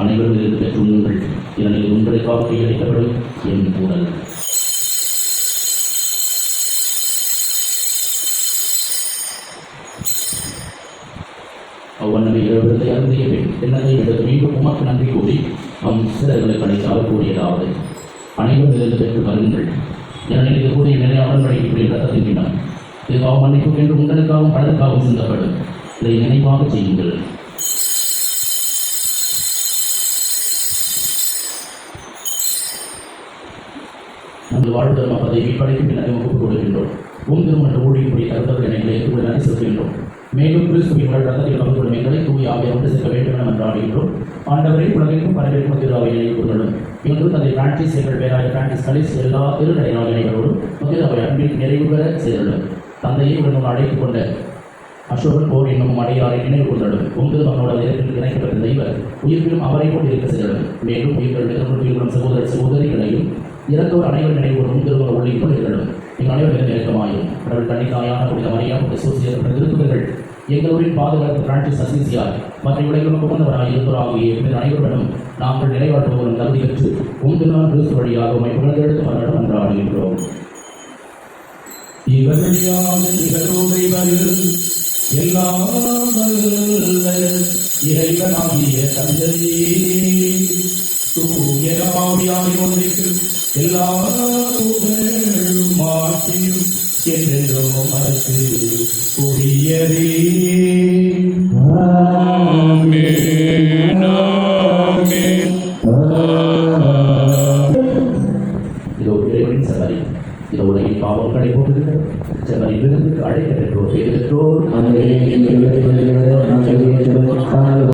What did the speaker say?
அனைவரும் இருந்து பெற்றுள்ளீர்கள் பெற்றுண்ணுங்கள் இதனில் உங்களுக்காக அளிக்கப்படும் என் உடல் அவ்வண்ணமே இழவிருந்தை அருந்திய பின் என்னதை எடுத்து மீண்டும் உமக்கு நன்றி கூறி தம் சிலர்களை கூறியதாவது. அனைவரும் இருந்து பெற்று வருங்கள். ஏனெனில் இது கூறிய நிலையாளர் படைக்கக்கூடிய ரத்தத்தின் பின்னம். இது பாவம் மன்னிப்பு என்று உங்களுக்காகவும் பலருக்காகவும் சிந்தப்படும். இதை நினைவாக செய்யுங்கள். நமது வாழ்வு அப்பதை மீட்படைக்கும் பின்னர் ஒப்புக் கொடுக்கின்றோம். உம் திருமண ஊழியப்படி தருத்தவர்கள் எங்களை ஏற்றுக்கொள்ள நன்றி செலுத்துகின்றோம். மேலும் கிறிஸ்துவின் உங்கள் ரத்தத்தில் கலந்துகொள்ளும் எங்களை தூய் ஆகிய ஒன்று சேர்க்க வேண்டும் என மன்றாடுகின்றோம் ஆண்டவரை உலகிற்கும் பரவிற்கும் திருவாவை நினைவு கொள்ளும் இன்று தந்தை பிரான்சிஸ் எங்கள் பேராய பிரான்சிஸ் கலிஸ் எல்லா இரு இணைகளோடும் முதிரவை அன்பில் நிறைவு பெற செய்துள்ளது தந்தையை உடனும் அழைத்துக் கொண்ட அசோகன் போர் என்னும் அடையாரை நினைவு கொண்டடும் ஒன்பது மகனோட நேரத்தில் இணைக்கப்பட்ட தெய்வர் உயிர்களும் அவரை போல் இருக்க செய்தது மேலும் உயிர்கள் சகோதர சகோதரிகளையும் இறந்தோர் அனைவர் நினைவு கொண்டும் திருமண உள்ளிட்டு இருக்கணும் எங்கள் அனைவரும் நெருக்கமாயும் கடவுள் புனித எங்களுடைய பாதுகாப்பு பிரான்சிஸ் அசிசியார் மற்ற உலகிலும் புகழ்ந்தவராக இருப்பவராகிய எங்கள் அனைவருடனும் நாங்கள் நிறைவாற்றுவோம் தகுதி பெற்று உங்கள் நாள் கிறிஸ்து வழியாக உண்மை புகழ்ந்தெடுத்து மன்றாட மன்றாடுகின்றோம் இவர்களாக எல்லாம் இறைவனாகிய தந்தையே. எல்லா புகழும் என்றென்றோ மனக்கு உரியதே இதோ இறைவனின் செவரி இதோ உலகின் பாவங்களை போட்டுகிறது செவரி விருந்துக்கு பெற்றோர் பெற்றோர் அங்கே